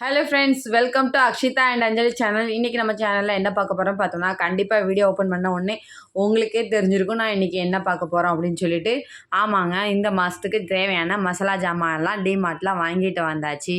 Hello friends welcome to Akshita and Anjali channel இன்றைக்கி நம்ம சேனலில் என்ன பார்க்க போகிறோம் பார்த்தோம்னா கண்டிப்பாக வீடியோ ஓப்பன் பண்ண உடனே உங்களுக்கே தெரிஞ்சிருக்கும் நான் இன்றைக்கி என்ன பார்க்க போகிறோம் அப்படின்னு சொல்லிட்டு. ஆமாங்க இந்த மாதத்துக்கு தேவையான மசாலா ஜாமான்லாம் டிமார்ட்லாம் வாங்கிட்டு வந்தாச்சு.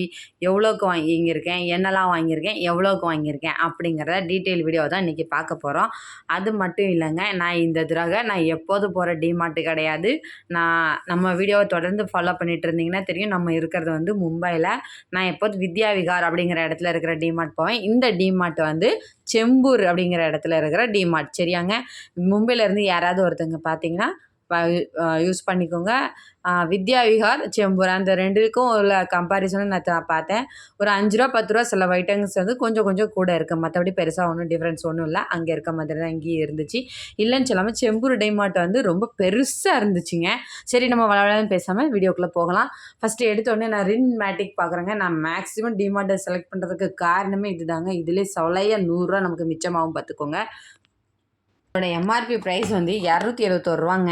எவ்வளோக்கு வாங்கியிருக்கேன் என்னெல்லாம் வாங்கியிருக்கேன் எவ்வளோக்கு வாங்கியிருக்கேன் அப்படிங்கிறத டீட்டெயில் வீடியோ தான் இன்றைக்கி பார்க்க போகிறோம் அது மட்டும் இல்லைங்க நான் இந்த தடவை நான் எப்போது போகிற டிமார்ட்டு கிடையாது. நான் நம்ம வீடியோவை தொடர்ந்து ஃபாலோ பண்ணிட்டு இருந்தீங்கன்னா தெரியும் நம்ம இருக்கிறது வந்து மும்பையில் நான் எப்போது வித்யா விகார் அப்படிங்கிற இடத்துல இருக்கிற டிமார்ட் போவேன். இந்த டிமார்ட் வந்து செம்பூர் அப்படிங்கிற இடத்துல இருக்கிற டிமார்ட் சரியாங்க? மும்பையிலேருந்து யாராவது ஒருத்தவங்க பார்த்தீங்கன்னா யூஸ் பண்ணிக்கோங்க. வித்யா விஹார் செம்பூர். அந்த ரெண்டுக்கும் உள்ள கம்பாரிசனும் நான் பார்த்தேன். ஒரு அஞ்சு ரூபா பத்து ரூபா சில ஐட்டம்ஸ் வந்து கொஞ்சம் கொஞ்சம் கூட இருக்குது மற்றபடி பெருசாக ஒன்றும் டிஃப்ரென்ஸ் ஒன்றும் இல்லை. அங்கே இருக்க மாதிரி தான் இங்கேயும் இருந்துச்சு. இல்லைன்னு சொல்லாமல் செம்பூர் டைமார்ட் வந்து ரொம்ப பெருசாக இருந்துச்சுங்க. சரி நம்ம வளவளன்னு பேசாமல் வீடியோக்குள்ளே போகலாம். ஃபஸ்ட்டு எடுத்தோடனே நான் ரின் மேட்டிக் பார்க்குறேங்க. நான் மேக்ஸிமம் டிமார்ட்டை செலக்ட் பண்ணுறதுக்கு காரணமே இதுதாங்க. இதிலே சொலையாக நூறுரூவா நமக்கு மிச்சமாகவும் பார்த்துக்கோங்க. இதோட எம்ஆர்பி ப்ரைஸ் வந்து இரநூத்தி எழுபத்தோரு ரூபாங்க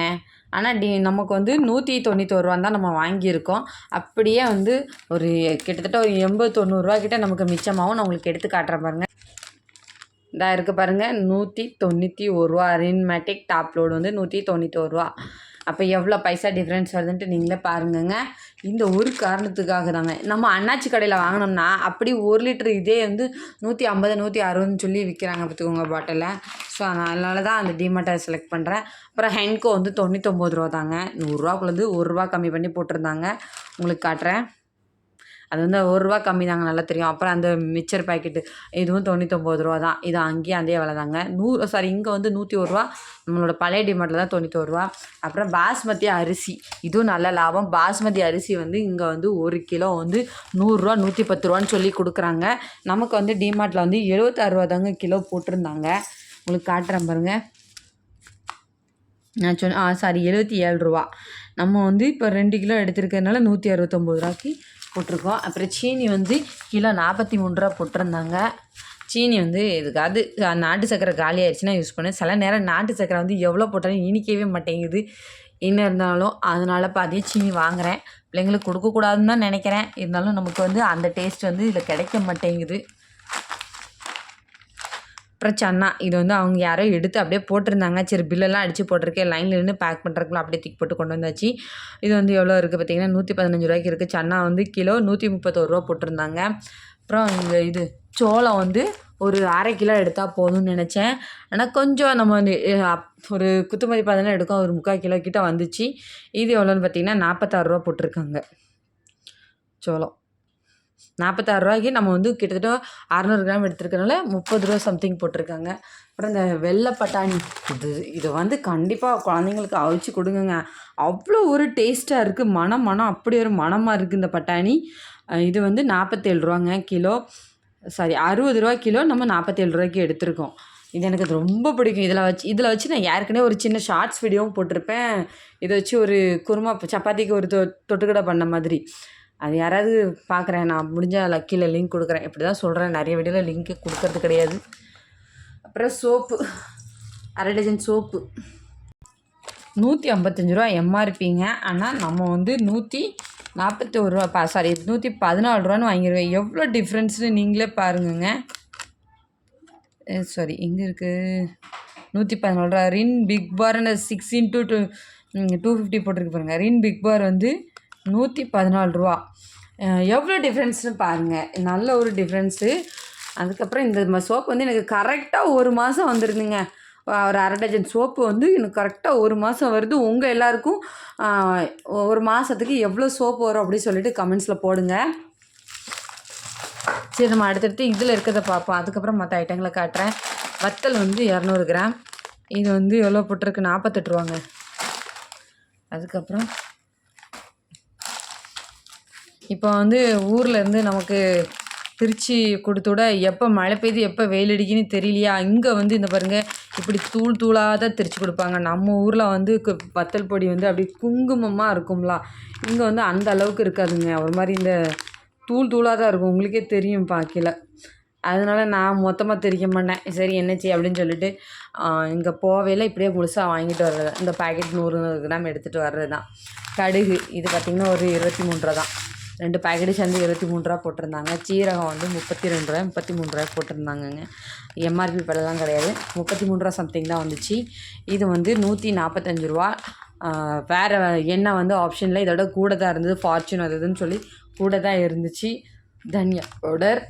ஆனால் டி நமக்கு வந்து நூற்றி தொண்ணூத்தோரு ரூபான்னு தான் நம்ம வாங்கியிருக்கோம். அப்படியே வந்து ஒரு கிட்டத்தட்ட ஒரு எண்பது தொண்ணூறுரூவா கிட்ட நமக்கு மிச்சமாகவும் நான் உங்களுக்கு எடுத்து காட்டுறேன் பாருங்கள் இதாக இருக்குது பாருங்கள் நூற்றி தொண்ணூற்றி ஒரு ரூபா ரின்மேட்டிக் டாப் லோடு வந்து நூற்றி தொண்ணூத்தோரு ரூபா அப்போ எவ்வளோ பைசா டிஃப்ரென்ஸ் வருதுன்ட்டு நீங்களே பாருங்கங்க. இந்த ஒரு காரணத்துக்காக தாங்க. நம்ம அண்ணாச்சி கடையில் வாங்கினோம்னா அப்படி ஒரு லிட்டர் இதே வந்து நூற்றி ஐம்பது நூற்றி அறுபதுன்னு சொல்லி விற்கிறாங்க பார்த்துக்கோங்க பாட்டிலில் ஸோ அதனால தான் அந்த டிமார்ட்டை செலக்ட் பண்ணுறேன் அப்புறம் ஹென்கோ வந்து தொண்ணூத்தொம்பது ரூபா தாங்க நூறுரூவாக்குள்ளேருந்து ஒரு ரூபா கம்மி பண்ணி போட்டிருந்தாங்க. உங்களுக்கு காட்டுறேன். அது வந்து ஒரு ரூபா கம்மி தாங்க நல்லா தெரியும். அப்புறம் அந்த மிச்சர் பாக்கெட்டு இதுவும் தொண்ணூத்தொம்பது ரூபா தான். இது அங்கேயும் அதே விலை தாங்க. நூறு சாரி இங்கே வந்து நூற்றி ஒரு ரூபா. நம்மளோட பழைய டிமார்ட்டில் தான் தொண்ணூத்தொரு ரூபா. அப்புறம் பாஸ்மதி அரிசி. இதுவும் நல்ல லாபம். பாஸ்மதி அரிசி வந்து இங்கே வந்து ஒரு கிலோ வந்து நூறுரூவா நூற்றி பத்து ரூபான்னு சொல்லி கொடுக்குறாங்க. நமக்கு வந்து டிமார்ட்டில் வந்து எழுபத்தாறு ரூபா தாங்க கிலோ போட்டிருந்தாங்க. உங்களுக்கு காட்டுறேன் பாருங்கள் நான் சொன்ன ஆ சாரி எழுபத்தி ஏழு ரூபா. நம்ம வந்து இப்போ ரெண்டு கிலோ எடுத்திருக்கிறதுனால நூற்றி அறுபத்தொம்போது ரூபாய்க்கு போட்டிருக்கோம். அப்புறம் சீனி வந்து கிலோ நாற்பத்தி மூணு ரூபா போட்டிருந்தாங்க. சீனி வந்து எதுக்காவது அஹ், நாட்டு சக்கரை காலி ஆயிடுச்சுன்னா யூஸ் பண்ணேன் சில நேரம் நாட்டு சக்கரை வந்து எவ்வளோ போட்டாலும் இனிக்கவே மாட்டேங்குது. என்ன இருந்தாலும் அதனால பாதியே சீனி வாங்குகிறேன் பிள்ளைங்களுக்கு கொடுக்கக்கூடாதுன்னு தான் நினைக்கிறேன். இருந்தாலும் நமக்கு வந்து அந்த டேஸ்ட் வந்து இதில் கிடைக்க மாட்டேங்குது. அப்புறம் சன்னா இது வந்து அவங்க யாரோ எடுத்து அப்படியே போட்டிருந்தாங்க. சரி பில்லெல்லாம் அடித்து போட்டிருக்கேன் லைனில் இருந்து பேக் பண்ணுறதுக்குள்ள அப்படியே தூக்கி போட்டு கொண்டு வந்தாச்சு. இது வந்து எவ்வளோ இருக்குது பார்த்தீங்கன்னா நூற்றி பதினஞ்சு ரூபாய்க்கு இருக்குது சன்னா வந்து கிலோ நூற்றி முப்பத்தோரு ரூபா போட்டிருந்தாங்க. அப்புறம் இந்த இது சோளம் வந்து ஒரு அரை கிலோ எடுத்தால் போதும்னு நினச்சேன். ஆனால் கொஞ்சம் நம்ம வந்து ஒரு குத்துமதி மதிப்பாக எடுக்கும் ஒரு முக்கால் கிலோ கிட்ட வந்துச்சு. இது எவ்வளோன்னு பார்த்திங்கன்னா நாற்பத்தாறு ரூபா போட்டிருக்காங்க சோளம். நாற்பத்தாறு ரூபாய்க்கு நம்ம வந்து கிட்டத்தட்ட அறநூறு கிராம் எடுத்துருக்கனால முப்பது ரூபா சம்திங் போட்டிருக்காங்க. அப்புறம் இந்த வெள்ளை பட்டாணி இது இதை வந்து கண்டிப்பாக குழந்தைங்களுக்கு அவிச்சு கொடுங்கங்க. அவ்வளோ ஒரு டேஸ்ட்டாக இருக்குது மனம் மனம் அப்படி ஒரு மனமாக இருக்குது இந்த பட்டாணி. இது வந்து நாற்பத்தேழு ரூபாங்க கிலோ. சாரி அறுபது ரூபா கிலோ நம்ம நாற்பத்தேழு ரூபாய்க்கு எடுத்திருக்கோம். இது எனக்கு அது ரொம்ப பிடிக்கும். இதில் வச்சு இதில் வச்சு நான் ஏற்கனவே ஒரு சின்ன ஷார்ட்ஸ் வீடியோவும் போட்டிருப்பேன். இதை வச்சு ஒரு குருமா சப்பாத்திக்கு ஒரு தொ தொட்டுக்கடை பண்ண மாதிரி. அது யாராவது பார்க்குறேன் நான் முடிஞ்சால் லக்கியில் லிங்க் கொடுக்குறேன். இப்படி தான் சொல்கிறேன் நிறைய வீடியோவில் லிங்க்கு கொடுக்கறது கிடையாது. அப்புறம் சோப்பு. அரை டஜன் சோப்பு. நூற்றி ஐம்பத்தஞ்சு ரூபா எம்ஆர்பிங்க ஆனால் நம்ம வந்து நூற்றி நாற்பத்தி ஒரு ரூபா பா சாரி நூற்றி பதினாலு ரூபான்னு வாங்கிடுவேன் எவ்வளோ டிஃப்ரென்ஸ்னு நீங்களே பாருங்கங்க. சாரி எங்கே இருக்குது நூற்றி பதினாலு ரூபா. ரின் big பார்னு six into two two fifty போட்டிருக்கு பாருங்கள் ரின் பிக் பார் வந்து நூற்றி பதினாலு ரூபா. எவ்வளோ டிஃப்ரென்ஸ்னு பாருங்கள் நல்ல ஒரு டிஃப்ரென்ஸு அதுக்கப்புறம் இந்த சோப்பு வந்து எனக்கு கரெக்டாக ஒரு மாதம் வந்துருந்துங்க. ஒரு அரை டஜன் சோப்பு வந்து எனக்கு கரெக்டாக ஒரு மாதம் வருது. உங்கள் எல்லாருக்கும் ஒரு மாதத்துக்கு எவ்வளோ சோப்பு வரும் அப்படின்னு சொல்லிட்டு கமெண்ட்ஸில் போடுங்க. சரி நம்ம அடுத்தடுத்து இதில் இருக்கிறத பார்ப்போம். அதுக்கப்புறம் மற்ற ஐட்டங்களை காட்டுறேன். வத்தல் வந்து இரநூறு கிராம். இது வந்து எவ்வளோ போட்டிருக்கு? நாற்பத்தெட்டு ரூபாங்க. அதுக்கப்புறம் இப்போ வந்து ஊரில் இருந்து நமக்கு திருச்சி கொடுத்தோட விட எப்போ மழை பெய்யுது எப்போ வெயில் அடிக்குன்னு தெரியலையா? இங்கே வந்து இந்த பாருங்கள் இப்படி தூள் தூளாக தான் திருச்சி கொடுப்பாங்க. நம்ம ஊரில் வந்து வத்தல் பொடி வந்து அப்படி குங்குமமாக இருக்கும்ல. இங்கே வந்து அந்த அளவுக்கு இருக்காதுங்க. ஒரு மாதிரி இந்த தூள் தூளாக தான் இருக்கும். உங்களுக்கே தெரியும் பார்க்கல அதனால நான் மொத்தமாக தெரிக்க மாட்டேன். சரி என்னச்சி அப்படின்னு சொல்லிட்டு இங்கே போவையில் இப்படியே முழுசாக வாங்கிட்டு வர்றது. இந்த பாக்கெட் நூறு கிராம் எடுத்துகிட்டு வர்றது தான் கடுகு இது பார்த்திங்கன்னா ஒரு இருபத்தி மூன்று தான். ரெண்டு பேக்கெட்டு சேர்ந்து இருபத்தி மூணு ரூபா போட்டிருந்தாங்க. சீரகம் வந்து முப்பத்தி ரெண்டு ரூபாய் முப்பத்தி மூணு ரூபாய் போட்டிருந்தாங்கங்க. எம்ஆர்பி படம்லாம் கிடையாது. முப்பத்தி மூணு ரூபா சம்திங் தான் வந்துச்சு. இது வந்து நூற்றி நாற்பத்தஞ்சு ரூபா. வேறு எண்ணெய் வந்து ஆப்ஷனில் இதோட கூட தான் இருந்தது ஃபார்ச்சூன் அது இதுன்னு சொல்லி கூட தான் இருந்துச்சு. தனியா பவுடர்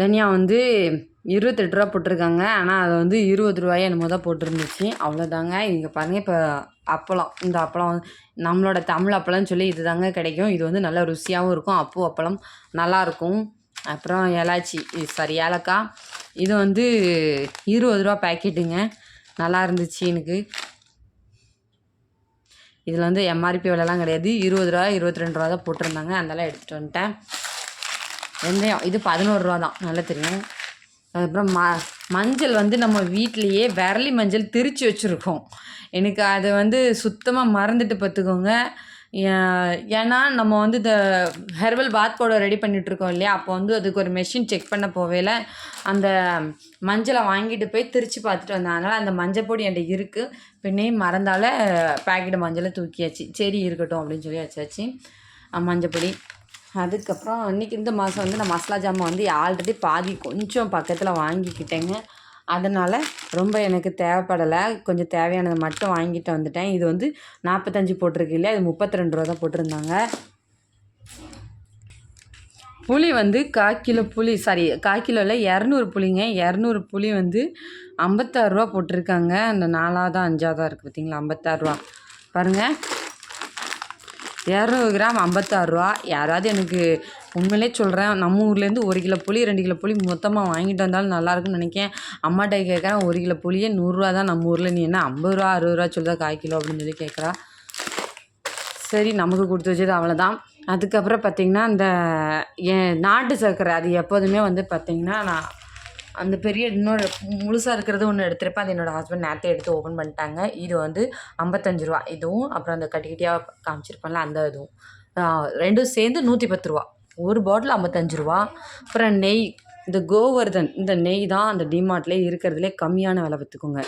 தனியா வந்து இருபத்தெட்டு ரூபா போட்டிருக்காங்க. ஆனால் அது வந்து இருபது ரூபாயே என்னமோ தான் போட்டிருந்துச்சு. அவ்வளோதாங்க இங்கே பாருங்கள் இப்போ அப்பளம். இந்த அப்பளம் நம்மளோட தமிழ் அப்பளம்னு சொல்லி இது தாங்க கிடைக்கும். இது வந்து நல்லா ருசியாகவும் இருக்கும். அப்போ அப்பளம் நல்லாயிருக்கும் அப்புறம் எலாச்சி சாரி ஏலக்காய். இது வந்து இருபது ரூபா பேக்கெட்டுங்க. நல்லா இருந்துச்சு எனக்கு. இதில் வந்து எம்ஆர்பி விலைலாம் கிடையாது. இருபது ரூபா இருபத்தி ரெண்டு ரூபா தான் போட்டிருந்தாங்க. அதெல்லாம் எடுத்துகிட்டு வந்துட்டேன். வெந்தயம் இது பதினோரு ரூபா தான். நல்லா தெரியும். அதுக்கப்புறம் மா மஞ்சள் வந்து நம்ம வீட்லேயே விரலி மஞ்சள் திரித்து வச்சுருக்கோம். எனக்கு அதை வந்து சுத்தமாக மறந்துட்டு பார்த்துக்கோங்க. ஏன்னா நம்ம வந்து இந்த ஹெர்பல் பாத் பவுடர் ரெடி பண்ணிகிட்ருக்கோம் இல்லையா? அப்போ வந்து அதுக்கு ஒரு மெஷின் செக் பண்ண போவேல அந்த மஞ்சளை வாங்கிட்டு போய் திரித்து பார்த்துட்டு வந்தேன் அந்த மஞ்சள் பொடி என்கிட்ட இருக்குது பின்னையும் மறந்தால பேக்கெட் மஞ்சளை தூக்கியாச்சு. சரி இருக்கட்டும் அப்படின்னு சொல்லி வச்சாச்சு. மஞ்சள் பொடி. அதுக்கப்புறம் இன்றைக்கி இந்த மாதம் வந்து நான் மசாலா ஜாமான் வந்து ஆல்ரெடி பாதி கொஞ்சம் பக்கத்தில் வாங்கிக்கிட்டேங்க. அதனால் ரொம்ப எனக்கு தேவைப்படலை. கொஞ்சம் தேவையானதை மட்டும் வாங்கிட்டு வந்துட்டேன். இது வந்து நாற்பத்தஞ்சு போட்டிருக்கு இல்லையா? இது முப்பத்தி ரெண்டு ரூபா தான் போட்டிருந்தாங்க. புளி வந்து கால் கிலோ புளி சாரி கால் கிலோவில் இரநூறு புளிங்க. இரநூறு புளி வந்து ஐம்பத்தாறுரூவா போட்டிருக்காங்க. அந்த நாலாவதா அஞ்சாவதாக இருக்குது பார்த்தீங்களா ஐம்பத்தாறுரூவா பாருங்கள் இரநூறு கிராம் ஐம்பத்தாறுரூவா யாராவது எனக்கு உண்மையிலே சொல்கிறேன் நம்ம ஊர்லேருந்து ஒரு கிலோ புளி ரெண்டு கிலோ புளி மொத்தமாக வாங்கிட்டு வந்தாலும் நல்லாயிருக்கும்னு நினைக்கிறேன். அம்மாட்ட கேட்குறேன் ஒரு கிலோ புளியே நூறுரூவா தான் நம்ம ஊரில். நீ என்ன ஐம்பது ரூபா அறுபது ரூபா சொல்லுதா காய் கிலோ அப்படின்னு சொல்லி கேட்குறா சரி நமக்கு கொடுத்து வச்சது அவ்வளோதான் அதுக்கப்புறம் பார்த்திங்கன்னா இந்த என் நாட்டு சர்க்கரை அது எப்போதுமே வந்து பார்த்திங்கன்னா நான் அந்த பெரிய இன்னொரு முழுசாக இருக்கிறது ஒன்று எடுத்திருப்பேன். அது என்னோடய ஹஸ்பண்ட் நேரத்தை எடுத்து ஓப்பன் பண்ணிட்டாங்க. இது வந்து ஐம்பத்தஞ்சு ரூபா. இதுவும் அப்புறம் அந்த கட்டி கட்டியாக காமிச்சிருப்பேன்ல அந்த இதுவும். ரெண்டும் சேர்ந்து நூற்றி பத்து ரூபா. ஒரு பாட்டில் ஐம்பத்தஞ்சு ரூபா. அப்புறம் நெய் இந்த கோவர்தன் இந்த நெய் தான் அந்த டிமார்ட்லேயே இருக்கிறதுலே கம்மியான விலை பார்த்துக்கோங்க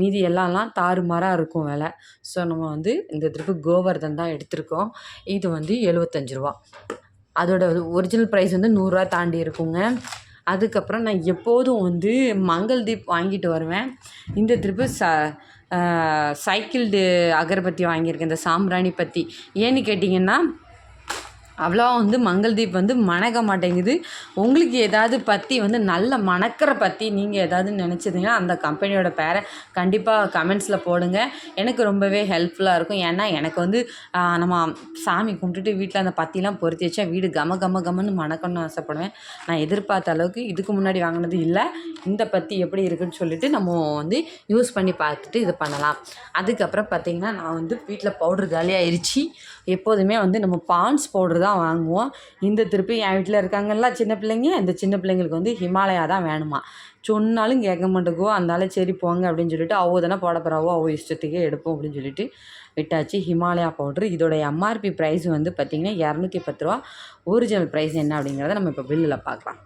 மீதி எல்லாம்லாம் தாறுமாறாக இருக்கும் விலை. ஸோ நம்ம வந்து இந்த திருப்பு கோவர்தன் தான் எடுத்திருக்கோம். இது வந்து எழுபத்தஞ்சு ரூபா. அதோட ஒரிஜினல் ப்ரைஸ் வந்து நூறுரூவா தாண்டி இருக்குங்க. அதுக்கப்புறம் நான் எப்போதும் வந்து மங்கள் தீப் வாங்கிட்டு வருவேன். இந்த திருப்பு ச சைக்கிள்டு அகர்பத்தி வாங்கியிருக்கேன் இந்த சாம்பிராணி பற்றி ஏன்னு கேட்டிங்கன்னா அவ்வளோ வந்து மங்கள்தீப் வந்து மணக்க மாட்டேங்குது. உங்களுக்கு ஏதாவது பற்றி வந்து நல்ல மணக்கிற பற்றி நீங்கள் ஏதாவது நினச்சிங்கன்னா அந்த கம்பெனியோட பேரை கண்டிப்பாக கமெண்ட்ஸில் போடுங்க. எனக்கு ரொம்பவே ஹெல்ப்ஃபுல்லாக இருக்கும். ஏன்னா எனக்கு வந்து நம்ம சாமி கும்பிட்டுட்டு வீட்டில் அந்த பத்திலாம் பொருத்தி வச்சா வீடு கம கம கமன்னு மணக்கணும்னு ஆசைப்படுவேன். நான் எதிர்பார்த்த அளவுக்கு இதுக்கு முன்னாடி வாங்கினது இல்லை. இந்த பத்தி எப்படி இருக்குன்னு சொல்லிட்டு நம்ம வந்து யூஸ் பண்ணி பார்த்துட்டு இது பண்ணலாம். அதுக்கப்புறம் பார்த்திங்கன்னா நான் வந்து வீட்டில் பவுடர் காலியாயிருச்சு. எப்போதுமே வந்து நம்ம பான்ஸ் பவுடர் தான் வாங்குவோம். இந்த திருப்பி என் வீட்டில் இருக்காங்கல்ல சின்ன பிள்ளைங்க இந்த சின்ன பிள்ளைங்களுக்கு வந்து ஹிமாலயா தான் வேணுமா? சொன்னாலும் கேட்க மாட்டேங்குவோம் அதனால சரி போங்க அப்படின்னு சொல்லிட்டு அவ்வளோ தானே போட போகிறாவோ அவ்வளோ இஷ்டத்துக்கே எடுப்போம் அப்படின்னு சொல்லிட்டு விட்டாச்சு ஹிமாலயா பவுட்ரு. இதோட எம்ஆர்பி ப்ரைஸ் வந்து பார்த்திங்கன்னா இரநூத்தி பத்து ரூபா. ஒரிஜினல் ப்ரைஸ் என்ன அப்படிங்கிறத நம்ம இப்போ பில்லில் பார்க்கலாம்.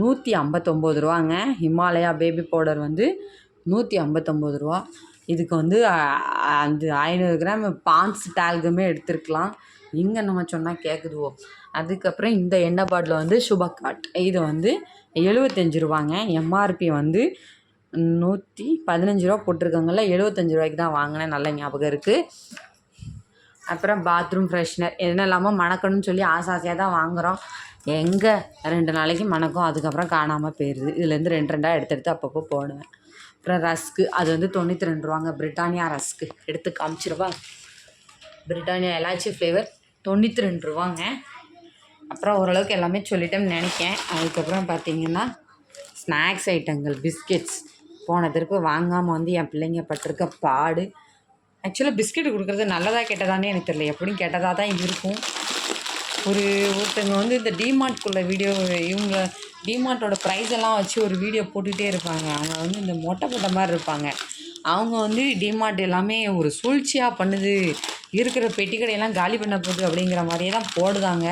நூற்றி ஐம்பத்தொம்போது ரூபாங்க. ஹிமாலயா பேபி பவுடர் வந்து நூற்றி ஐம்பத்தொம்போது ரூபா. இதுக்கு வந்து அந்த ஐநூறு கிராம் பான்ஸ் டால்குமே எடுத்துருக்கலாம். எங்கே நம்ம சொன்னால் கேட்குதுவோ அதுக்கப்புறம் இந்த எண்ணெய் பாட்டில் வந்து சுபக்காட் இது வந்து எழுபத்தஞ்சு ரூபாங்க. எம்ஆர்பி வந்து நூற்றி பதினஞ்சு ரூபா போட்டிருக்காங்கல்ல எழுபத்தஞ்சு ரூபாய்க்கு தான் வாங்கினேன். நல்ல ஞாபகம் இருக்குது அப்புறம் பாத்ரூம் ஃப்ரெஷ்னர் என்னெல்லாமோ மணக்கணும்னு சொல்லி ஆசை ஆசையாக தான் வாங்குகிறோம் எங்கே ரெண்டு நாளைக்கு மணக்கும் அதுக்கப்புறம் காணாமல் போயிடுது இதுலேருந்து ரெண்டு ரெண்டாக எடுத்து எடுத்து அப்பப்போ போடுவேன். அப்புறம் ரஸ்க்கு அது வந்து தொண்ணூற்றி ரெண்டு ரூபாங்க. Britannia rusk. எடுத்து காமிச்சிருவா. பிரிட்டானியா எலாச்சி ஃப்ளேவர் தொண்ணூற்றி ரெண்டு ரூபாங்க. அப்புறம் ஓரளவுக்கு எல்லாமே சொல்லிட்டேன்னு நினைக்கேன். அதுக்கப்புறம் பார்த்தீங்கன்னா ஸ்நாக்ஸ் ஐட்டங்கள் பிஸ்கெட்ஸ். போன திருப்பு வாங்காமல் வந்து என் பிள்ளைங்க பட்டிருக்க பாடு. ஆக்சுவலாக பிஸ்கெட் கொடுக்குறது நல்லதா கெட்டதானே எனக்கு தெரியல. எப்படியும் கெட்டதாக தான் இருக்கும். ஒரு ஒருத்தங்க வந்து இந்த டிமார்ட்குள்ளே வீடியோ இவங்க டிமார்ட்டோட ப்ரைஸ் எல்லாம் வச்சு ஒரு வீடியோ போட்டுகிட்டே இருப்பாங்க. அவங்க வந்து இந்த மொட்டை போட்ட மாதிரி இருப்பாங்க. அவங்க வந்து டிமார்ட் எல்லாமே ஒரு சூழ்ச்சியாக பண்ணுது. இருக்கிற பெட்டி கடையெல்லாம் காலி பண்ண போகுது அப்படிங்கிற மாதிரியே தான் போடுதாங்க.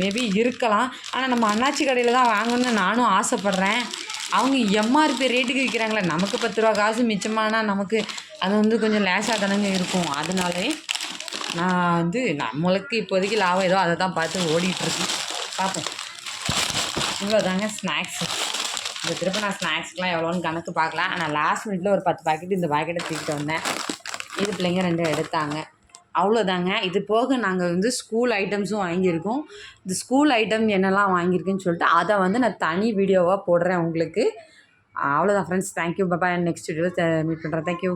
மேபி இருக்கலாம். ஆனால் நம்ம அண்ணாச்சி கடையில் தான் வாங்கணும்னு நானும் ஆசைப்பட்றேன். அவங்க எம்ஆர்பி ரேட்டுக்கு விற்கிறாங்களே நமக்கு பத்து ரூபா காசு மிச்சமானா நமக்கு அது வந்து கொஞ்சம் லேசாக தானங்க இருக்கும். அதனாலே நான் வந்து நம்மளுக்கு இப்போதைக்கு லாபம் ஏதோ அதை தான் பார்த்து ஓடிட்டுருக்கேன். பார்ப்போம். இவ்வளோ தாங்க ஸ்நாக்ஸு. இந்த திரும்ப நான் ஸ்நாக்ஸ்க்கெலாம் எவ்வளோன்னு கணக்கு பார்க்கலாம். ஆனால் லாஸ்ட் மினிட்ல ஒரு பத்து பாக்கெட் இந்த பாக்கெட்டை தூக்கிட்டு வந்தேன். இது பிள்ளைங்க ரெண்டு எடுத்தாங்க. அவ்வளோதாங்க. இது போக நாங்கள் வந்து ஸ்கூல் ஐட்டம்ஸும் வாங்கியிருக்கோம். இந்த ஸ்கூல் ஐட்டம் என்னெல்லாம் வாங்கியிருக்குன்னு சொல்லிட்டு அதை வந்து நான் தனி வீடியோவாக போடுறேன் உங்களுக்கு. அவ்வளோதான் ஃப்ரெண்ட்ஸ் தேங்க்யூ பாப்பா நெக்ஸ்ட் வீடியோவில் மீட் பண்ணுறேன் தேங்க்யூ